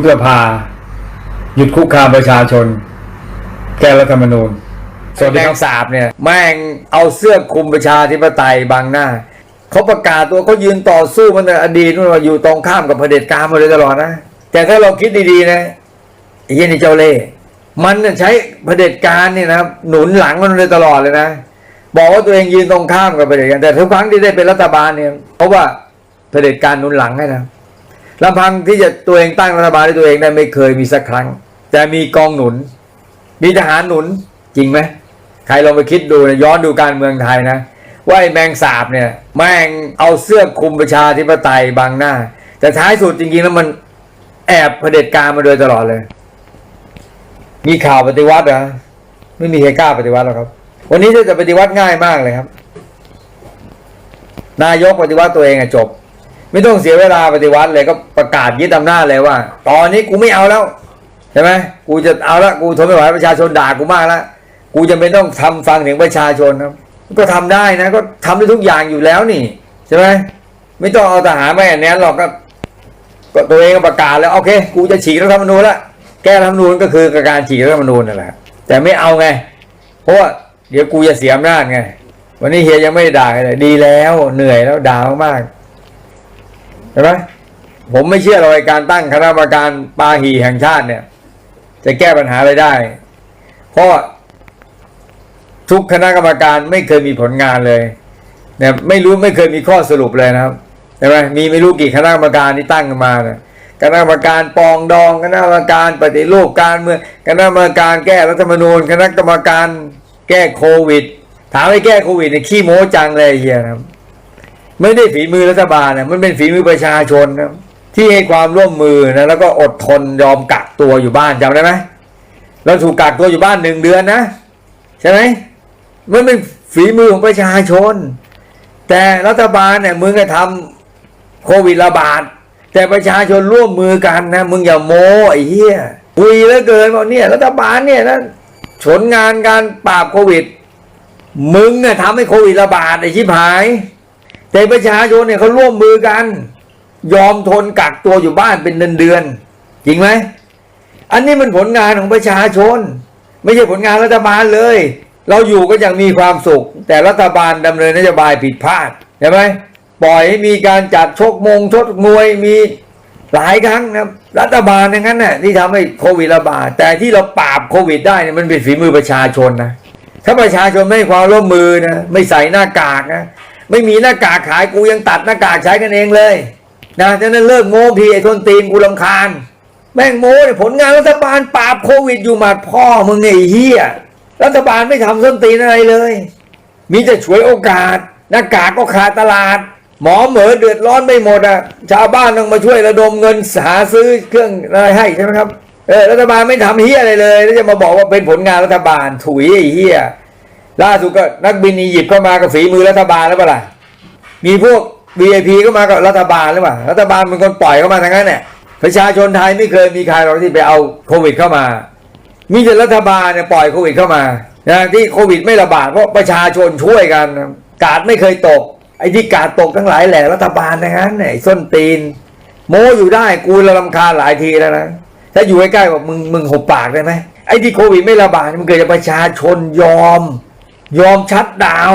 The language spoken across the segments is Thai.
บสภา หยุดคุกคามประชาชน แก้รัฐธรรมนูญสวัสดีครับสาบเนี่ย แม่งเอาเสื้อคลุมประชาธิปไตยบังหน้าเขาประกาศตัวเขายืนต่อสู้มันในอดีตนู่นว่าอยู่ตรงข้ามกับเผด็จการมาโดยตลอดนะ แต่ถ้าเราคิดดีๆนะไอ้เยนี่เจ้าเล่มันใช้เผด็จการเนี่ยนะหนุนหลังมันโดยตลอดเลยนะบอกว่าตัวเองยืนตรงข้ามกับเผด็จการแต่ทุกครั้งที่ได้เป็นรัฐบาลเนี่ยเพราะว่าเผด็จการหนุนหลังให้นะ ลำพังที่จะตัวเองตั้งรัฐบาลด้วยตัวเองได้ไม่เคยมีสักครั้ง แต่มีกองหนุน มีทหารหนุนจริงไหมใครลองไปคิดดูนะย้อนดูการเมืองไทยนะ ว่าไอ้แมงสาบเนี่ย แม่งเอาเสื้อคลุมประชาธิปไตยบังหน้า แต่ท้ายสุดจริงๆแล้วมันแอบเผด็จการมาโดยตลอดเลย มีข่าวปฏิวัติเหรอไม่มีใครกล้าปฏิวัติหรอกครับ วันนี้จะปฏิวัติง่ายมากเลยครับ นายกปฏิวัติตัวเองอะจบ ไม่ต้องเสียเวลาปฏิวัติเลยก็ประกาศยึดอำนาจเลยว่า ตอนนี้กูไม่เอาแล้วใช่ไหมกูจะเอาละกูทนไม่ไหวประชาชนด่ากูมากแล้วกูจะไม่ต้องทำฟังถึงประชาชนครับก็ทำได้นะ ก็ทำได้ทุกอย่างอยู่แล้วนี่ใช่ไหมไม่ต้องเอาทหารมาอย่างนี้หรอกก็ตัวเองก็ประกาศแล้วโอเค กูจะฉีกรัฐธรรมนูญละแก้รัฐธรรมนูญก็คือการฉีกรัฐธรรมนูญนั่นแหละแต่ไม่เอาไง เพราะว่าเดี๋ยวกูจะเสียอำนาจไงวันนี้เฮียยังไม่ได้ด่าเลยดีแล้วเหนื่อยแล้วด่ามากๆ ใช่ไหมผมไม่เชื่อเลยการตั้งคณะกรรมการปาหีแห่งชาติเนี่ย จะแก้ปัญหาอะไรได้ เพราะทุกคณะกรรมการไม่เคยมีผลงานเลยเนี่ยไม่รู้ไม่เคยมีข้อสรุปเลยนะครับใช่ไหมมีไม่รู้กี่คณะกรรมการที่ตั้งกันมาเนี่ยคณะกรรมการปองดองคณะกรรมการปฏิรูปการเมืองคณะกรรมการแก้รัฐธรรมนูญ คณะกรรมการแก้โควิด ถามให้แก้โควิดเนี่ยขี้โม้จังเลยเฮียนะครับ ไม่ได้ฝีมือรัฐบาลนะมันเป็นฝีมือประชาชนนะที่ให้ความร่วมมือนะแล้วก็อดทนยอมกักตัวอยู่บ้านจำได้ไหมเราถูกกักตัวอยู่บ้านหนึ่งเดือนนะใช่ไหมมันเป็นฝีมือของประชาชน แต่รัฐบาลเนี่ยมึงก็ทำโควิดระบาดแต่ประชาชนร่วมมือกันนะมึงอย่าโม้ไอ้เหี้ยคุยแล้วเกินบอกเนี่ยรัฐบาลเนี่ยนะผลงานการปราบโควิด มึงเนี่ยทำให้โควิดระบาดไอ้ชิบหาย แต่ประชาชนเนี่ยเขาร่วมมือกัน ยอมทนกักตัวอยู่บ้านเป็นเดือนเดือนๆจริงไหมอันนี้มันผลงานของประชาชน ไม่ใช่ผลงานรัฐบาลเลย เราอยู่ก็ยังมีความสุข แต่รัฐบาลดำเนินนโยบายผิดพลาดใช่ไหมปล่อยให้มีการจัดชกมงชกมวยมีหลายครั้งนะรัฐบาลอย่างนั้นน่ะที่ทำให้โควิดระบาดแต่ที่เราปราบโควิดได้เนี่ยมันเป็นฝีมือประชาชนนะถ้าประชาชนไม่ความร่วมมือนะไม่ใส่หน้ากากนะ ไม่มีหน้ากากขายกูยังตัดหน้ากากใช้กันเองเลยนะฉะนั้นเลิกโม้พี่ไอ้ทนตีนกูลำคาญ แม่งโม้เนี่ยผลงานรัฐบาลปราบโควิดอยู่หมัดพ่อมึงไอ้เฮียรัฐบาลไม่ทำส้นตีนอะไรเลย มีแต่ฉวยโอกาส หน้ากากก็ขาดตลาด หมอเหมอเดือดร้อนไม่หมดอะชาวบ้านต้องมาช่วยระดมเงินหาซื้อเครื่องอะไรให้ใช่ไหมครับเออรัฐบาลไม่ทำเฮียอะไรเลยแล้วจะมาบอกว่าเป็นผลงานรัฐบาลถุยไอ้เฮีย ล่าสุดก็นักบินอียิปต์เข้ามากับฝีมือรัฐบาลแล้วเปล่ามีพวก VIP ก็มากับรัฐบาลหรือเปล่ารัฐบาลเป็นคนปล่อยเข้ามาทางนั้นเนี่ยประชาชนไทยไม่เคยมีใครหรอกที่ไปเอาโควิดเข้ามามีแต่รัฐบาลเนี่ยปล่อยโควิดเข้ามานะที่โควิดไม่ระบาดเพราะประชาชนช่วยกัน กาดไม่เคยตก ไอ้ที่กาดตกทั้งหลายแหล่รัฐบาลทั้งนั้นเนี่ยไอ้ส้นตีน โมอยู่ได้กูละลำคาหลายทีแล้วนะถ้าอยู่ใกล้ๆบอกมึงมึงหบปากได้ไหมไอ้ที่โควิดไม่ระบาดมันเกิดจากประชาชนยอม ยอมชัดดาว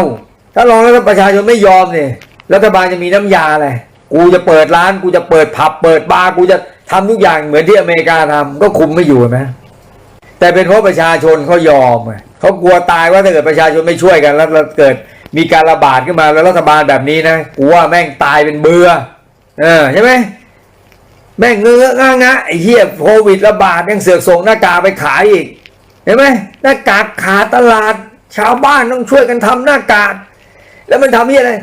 ถ้าลองแล้วประชาชนไม่ยอมเนี่ยรัฐบาลจะมีน้ำยาอะไรกูจะเปิดร้าน กูจะเปิดผับ เปิดบาร์กูจะทำทุกอย่างเหมือนที่อเมริกาทำก็คุมไม่อยู่ไหมแต่เป็นเพราะประชาชนเขายอมเขากลัวตายว่าถ้าเกิดประชาชนไม่ช่วยกัน แล้วเกิดมีการระบาดขึ้นมาแล้วรัฐบาลแบบนี้นะกูว่าแม่งตายเป็นเบือเออใช่ไหมแม่งเงื้องะงะไอ้เหี้ยโควิดระบาดยังเสือกส่งหน้ากากไปขายอีกเห็นไหมหน้ากากขาดตลาด ชาวบ้านต้องช่วยกันทำหน้ากากแล้วมันทำเหี้ยอะไร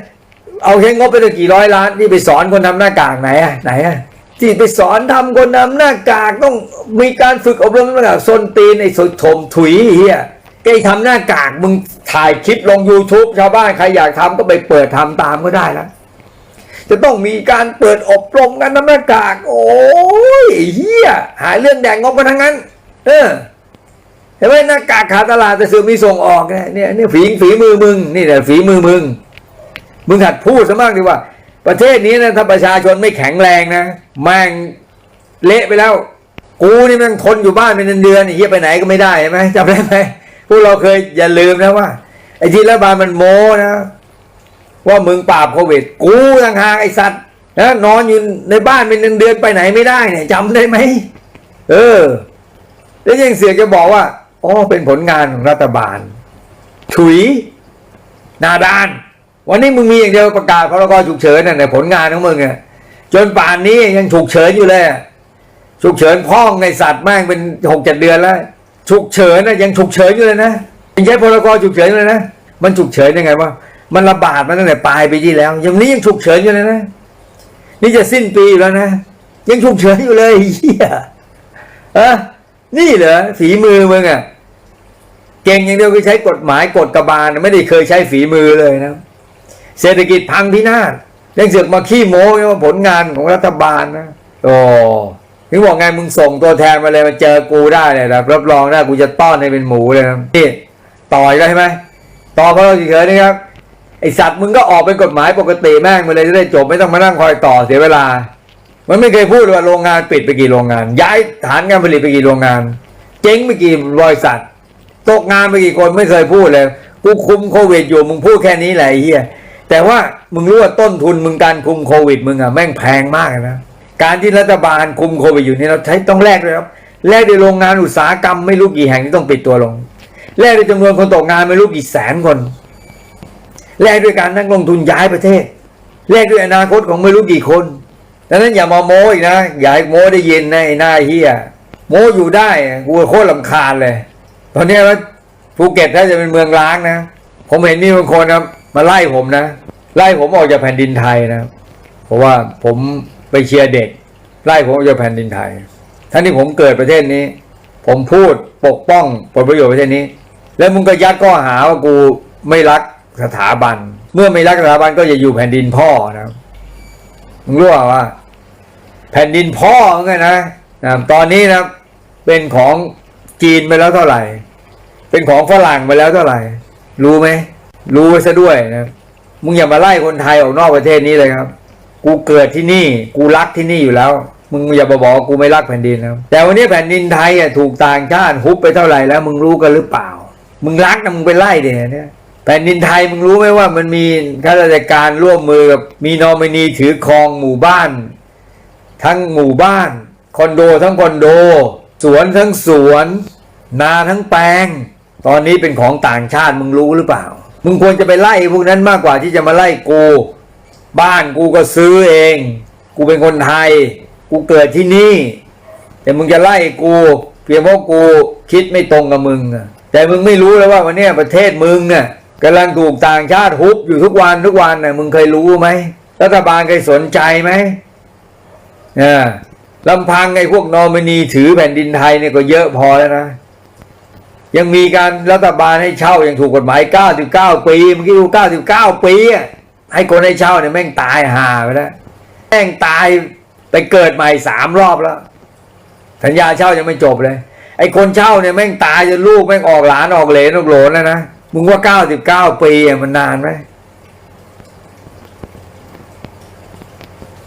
เอาแค่งบไปตั้งกี่ร้อยล้านที่ไปสอนคนทำหน้ากากไหนอะไหนอะที่ไปสอนทำคนทำหน้ากากต้องมีการฝึกอบรมหน้ากากส้นตีนไอ้สุดถมถุยเฮียแกทำหน้ากากมึงถ่ายคลิปลง YouTube ชาวบ้านใครอยากทำก็ไปเปิดทำตามก็ได้แล้วจะต้องมีการเปิดอบรมกันทำหน้ากาก โอ้ยเฮียหาเรื่องแดงงบกันทั้งนั้น เออ ห็นไหมหน้ากากขาตลาดแต่ซื้อมีส่งออกเนี่ยเนี่ยนี่ฝีฝีมือมึงนี่แหละฝีมือมึง มึงหัดพูดซะมากดีกว่า ประเทศนี้นะถ้าประชาชนไม่แข็งแรงนะแม่งเละไปแล้ว กูนี่มันทนอยู่บ้านเป็นเดือนๆไอ้เฮียไปไหนก็ไม่ได้ใช่ไหมจำได้ไหมพวกเราเคยอย่าลืมนะว่าไอ้ที่รัฐบาลมันโม้นะ ว่ามึงปราบโควิด กูต่างหากไอ้สัตว์นะนอนอยู่ในบ้านเป็นเดือนไปไหนไม่ได้เนี่ยจำได้ไหมเออ แล้วยังเสือกจะบอกว่า อ๋อเป็นผลงานของรัฐบาลถุย นาดาน วันนี้มึงมีอย่างเดียวประกาศพรกฉุกเฉินน่ะในผลงานของมึงอะจนป่านนี้ยังฉุกเฉินอยู่เลยฉุกเฉินพ้องในสัตว์แม่งเป็นหกเจ็ดเดือนแล้วฉุกเฉินนะยังฉุกเฉินอยู่เลยนะยังใช้พรกฉุกเฉินอยู่เลยนะมันฉุกเฉินยังไงวะมันระบาดมาตั้งแต่ปลายปีที่แล้วยังนี้ยังฉุกเฉินอยู่เลยนะนี่จะสิ้นปีแล้วนะยังฉุกเฉินอยู่เลยเฮียเอะนี่เหรอฝีมือมึงอะ เก่งอย่างเดียวคือใช้กฎหมายกฎกระบาลไม่ได้เคยใช้ฝีมือเลยนะ เศรษฐกิจพังพินาศยังเสือกมาขี้โม้ว่าผลงานของรัฐบาลนะโอ้ถึงบอกไงมึงส่งตัวแทนมาเลยมาเจอกูได้เลยนะรับรองได้กูจะต้อนให้เป็นหมูเลยนะนี่ต่อยได้ไหมต่อเพราะเราเฉยนี่ครับไอสัตว์มึงก็ออกเป็นกฎหมายปกติแม่งมาเลยจะได้จบไม่ต้องมานั่งคอยต่อเสียเวลา มันไม่เคยพูดเลยว่าโรงงานปิดไปกี่โรงงาน ย้ายฐานการผลิตไปกี่โรงงาน เจ๊งไปกี่บริษัท ตกงานไปกี่คนไม่เคยพูดเลยกูคุมโควิดอยู่มึงพูดแค่นี้แหละเฮียแต่ว่ามึงรู้ว่าต้นทุนมึงการคุมโควิดมึงอะแม่งแพงมากนะการที่รัฐบาลคุมโควิดอยู่นี่เราใช้ต้องแลกด้วยครับแลกด้วยโรงงานอุตสาหกรรมไม่รู้กี่แห่งที่ต้องปิดตัวลงแลกด้วยจำนวนคนตกงานไม่รู้กี่แสนคนแลกด้วยการนักลงทุนย้ายประเทศแลกด้วยอนาคตของไม่รู้กี่คนดังนั้นอย่ามาโม้อีกนะอย่าให้โม้ได้ยินนะไอ้หน้าเฮียโม้อยู่ได้กูโคตรลำคาญเลย ตอนนี้ว่าภูเก็ตถ้าจะเป็นเมืองร้างนะ ผมเห็นมีบางคนนะมาไล่ผมนะ ไล่ผมออกจากแผ่นดินไทยนะ เพราะว่าผมไปเชียร์เด็ก ไล่ผมออกจากแผ่นดินไทย ทั้งที่ผมเกิดประเทศนี้ ผมพูดปกป้องผลประโยชน์ประเทศนี้ แล้วมึงก็ยัดข้อหาว่ากูไม่รักสถาบัน เมื่อไม่รักสถาบันก็อย่าอยู่แผ่นดินพ่อนะมึงรู้เปล่าว่า แผ่นดินพ่อไงนะนะตอนนี้นะเป็นของ จีนไปแล้วเท่าไหร่ เป็นของฝรั่งไปแล้วเท่าไหร่ รู้ไหมรู้ไว้ซะด้วยนะมึงอย่ามาไล่คนไทยออกนอกประเทศนี้เลยครับ กูเกิดที่นี่ กูรักที่นี่อยู่แล้ว มึงอย่ามาบอกกูไม่รักแผ่นดินนะแต่วันนี้แผ่นดินไทยอะถูกต่างชาติฮุบไปเท่าไหร่แล้ว มึงรู้กันหรือเปล่า มึงรักนะมึงไปไล่เดี๋ยวเนี่ยแผ่นดินไทยมึงรู้ไหมว่ามันมีข้าราชการร่วมมือกับมีนอมินีถือครองหมู่บ้าน ทั้งหมู่บ้าน คอนโดทั้งคอนโด สวนทั้งสวน นาทั้งแปลง ตอนนี้เป็นของต่างชาติมึงรู้หรือเปล่า มึงควรจะไปไล่พวกนั้นมากกว่าที่จะมาไล่กู บ้านกูก็ซื้อเอง กูเป็นคนไทย กูเกิดที่นี่ แต่มึงจะไล่กูเพียงเพราะกูคิดไม่ตรงกับมึงแต่มึงไม่รู้แล้วว่าวันนี้ประเทศมึงเนี่ยกำลังถูกต่างชาติฮุบอยู่ทุกวันทุกวันน่ะมึงเคยรู้ไหมรัฐบาลเคยสนใจไหมเนี่ยลำพังไอ้พวกนอมินีถือแผ่นดินไทยเนี่ยก็เยอะพอแล้วนะ ยังมีการรัฐบาลให้เช่าอย่างถูกกฎหมาย 99 ปีเมื่อกี้ดู99 ปีอะให้คนให้เช่าเนี่ยแม่งตายห่าไปแล้วแม่งตายไปเกิดใหม่สามรอบแล้ว สัญญาเช่ายังไม่จบเลย ไอ้คนเช่าเนี่ยแม่งตายจนลูกแม่งออกหลานออกเหลนออกหลนแล้วนะมึงว่า99ปีมันนานไหม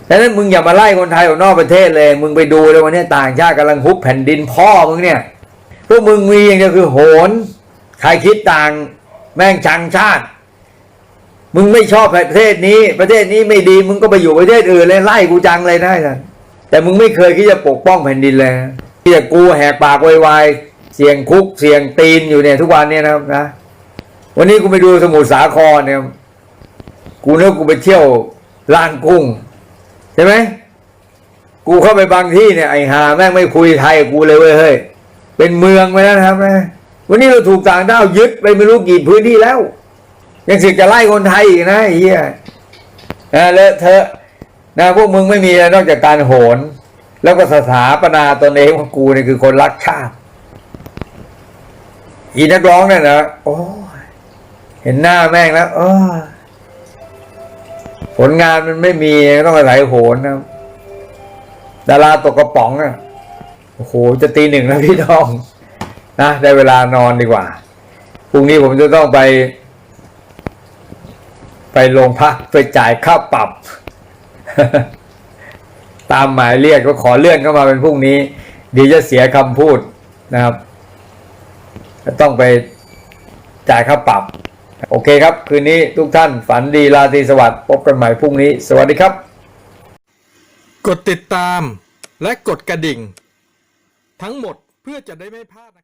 ดังนั้นมึงอย่ามาไล่คนไทยออกนอกประเทศเลย มึงไปดูเลยวันนี้ต่างชาติกำลังฮุบแผ่นดินพ่อมึงเนี่ย พวกมึงมีอย่างเดียวคือโหน ใครคิดต่าง แม่งชังชาติ มึงไม่ชอบประเทศนี้ ประเทศนี้ไม่ดีมึงก็ไปอยู่ประเทศอื่นเลยไล่กูจังเลยนะไอ้สัสแต่มึงไม่เคยคิดจะปกป้องแผ่นดินเลยที่จะกูแหกปากวายๆเสี่ยงคุกเสี่ยงตีนอยู่เนี่ยทุกวันเนี่ยนะครับนะวันนี้กูไปดูสมุทรสาครเนี่ยกูนึกกูไปเที่ยวลานกุ้งใช่ไหมกูเข้าไปบางที่เนี่ยไอ้หาแม่งไม่คุยไทยกูเลยเว้ยเฮ้ย เป็นเมืองไปแล้วนะครับนะวันนี้เราถูกต่างด้าวยึดไปไม่รู้กี่พื้นที่แล้ว ยังสิจะไล่คนไทยอีกนะไอ้เหี้ยนะเลอะเทอะนะพวกมึงไม่มีอะไรนอกจากการโหน แล้วก็สถาปนาตนเองว่ากูเนี่ยคือคนรักชาติอีนักร้องเนี่ยนะโอ้เห็นหน้าแม่งแล้วโอ้ผลงานมันไม่มีต้องอาศัยโหนนะดาราตกกระป๋องอะ โอ้โห จะตีหนึ่งแล้วพี่น้อง นะ ได้เวลานอนดีกว่า พรุ่งนี้ผมจะต้องไป ไปโรงพักไปจ่ายค่าปรับ ตามหมายเรียกก็ขอเลื่อนเข้ามาเป็นพรุ่งนี้ เดี๋ยวจะเสียคำพูดนะครับ จะต้องไปจ่ายค่าปรับ โอเคครับ คืนนี้ทุกท่านฝันดีราตรีสวัสดิ์พบกันใหม่พรุ่งนี้ สวัสดีครับ กดติดตามและกดกระดิ่ง ทั้งหมดเพื่อจะได้ไม่พลาดนะครับ